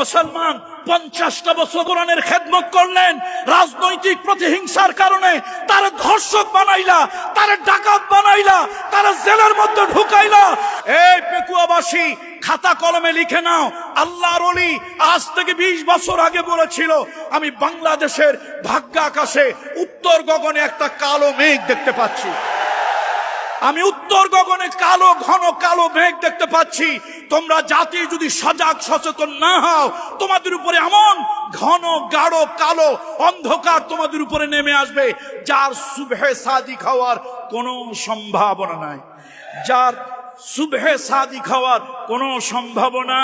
মুসলমান, পঞ্চাশটা বছর কোরআনের খেদমত করলেন, রাজনৈতিক প্রতিহিংসার কারণে তার ধর্ষক বানাইলা, তার ডাকাত বানাইলা, তার জেলের মধ্যে ঢুকাইলা। এই পেকুয়াবাসী, খাতা কলমে লিখে নাও, আল্লাহর অলি আজ থেকে বিশ বছর আগে বলেছিল, আমি বাংলাদেশের ভাগ্য আকাশে উত্তর গগনে একটা কালো মেঘ দেখতে পাচ্ছি। আমি উত্তর গগনে কালো, ঘন কালো মেঘ দেখতে পাচ্ছি। তোমরা জাতি যদি সজাগ, সচেতন না হও, তোমাদের উপরে এমন ঘন, গাঢ়, কালো অন্ধকার তোমাদের উপরে নেমে আসবে, যার সুবহে সাদি খাওয়ার কোনো সম্ভাবনা নাই। যার সুবহে সাদি খাওয়ার কোনো সম্ভাবনা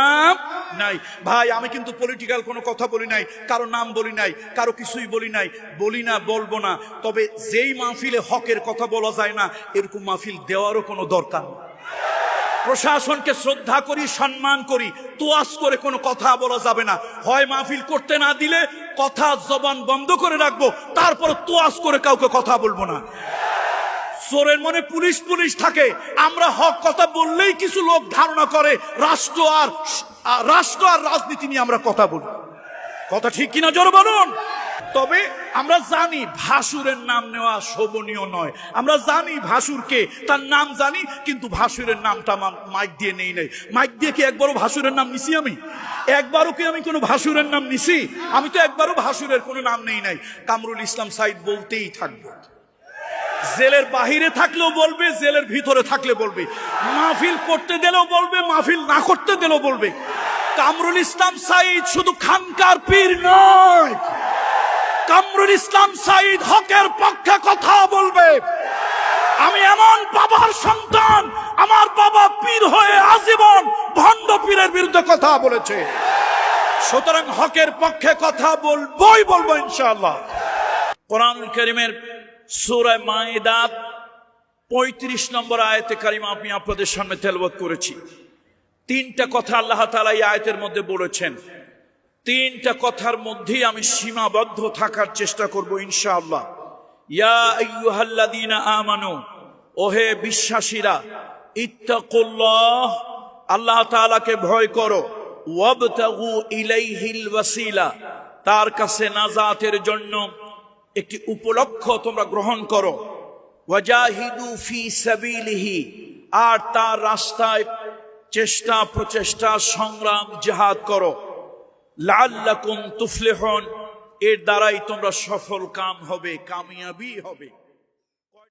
নাই। ভাই, আমি কিন্তু পলিটিক্যাল কোনো কথা বলি নাই, কারও নাম বলি নাই, কারও কিছুই বলি নাই, বলি না, বলব না। তবে যেই মাহফিলে হকের কথা বলা যায় না, এরকম মাহফিল দেওয়ারও কোনো দরকার নেই। প্রশাসনকে শ্রদ্ধা করি, সম্মান করি তোয়াজ করে কোনো কথা বলা যাবে না। হয় মাহফিল করতে না দিলে কথা জবান বন্ধ করে রাখব তারপর তোয়াজ করে কাউকে কথা বলব না। চোরের মনে পুলিশ পুলিশ থাকে, আমরা হক কথা বললেই কিছু লোক ধারণা করে, রাষ্ট্র আর রাষ্ট্র আর রাজনীতি নিয়ে আমরা কথা বলি। কথা ঠিক কিনা জোর বলুন? তবে আমরা জানি ভাসুরের নাম নেওয়া শোভনীয় নয়। আমরা জানি ভাসুরকে, তার নাম জানি, কিন্তু ভাসুরের নামটা মাইক দিয়ে নেই নাই। মাইক দিয়ে কি একবারও ভাসুরের নাম নিছি আমি? একবারও কি আমি কোনো ভাসুরের নাম নিছি? আমি তো একবারও ভাসুরের কোনো নাম নেই নাই। কামরুল ইসলাম সাইদ বলতেই থাকব। জেলের বাহিরে থাকলেও বলবে, জেলের ভিতরে থাকলে বলবে। মাহফিল করতে দিলেও বলবে, মাহফিল না করতে দিলেও বলবে। কামরুল ইসলাম সাইদ শুধু খানকার পীর নয়। কামরুল ইসলাম সাইদ হকের পক্ষে কথা বলবে। আমি এমন বাবার সন্তান, আমার বাবা পীর হয়ে আজীবন ভণ্ড পীরের বিরুদ্ধে কথা বলেছে। সুতরাং হকের পক্ষে কথা বলবই বলব ইনশাআল্লাহ। কোরআন করিমের সুরায় মায়েদা পঁয়ত্রিশ নম্বর আয়তে কারিমা আমি আপনাদের সামনে তেলবত করেছি। তিনটা কথা আল্লাহ তালা এই আয়তের মধ্যে বলেছেন। তিনটা কথার মধ্যেই আমি সীমাবদ্ধ থাকার চেষ্টা করব ইনশাআল্লাহ। ইয়া আমানু, ওহে বিশ্বাসীরা, ইত্তাকুল্লাহ, আল্লাহ তাআলাকে ভয় করো। ওয়াবতাগু ইলাইহিল ওয়াসিলা, তার কাছে নাজাতের জন্য একটি উপলক্ষ তোমরা গ্রহণ করো। ওয়াজাহিদু ফি সাবিলিহি, আর তার রাস্তায় চেষ্টা প্রচেষ্টা সংগ্রাম জিহাদ করো। লাল্লাকুম তুফলিহন এর দ্বারাই তোমরা সফল কাম হবে কামিয়াবি হবে।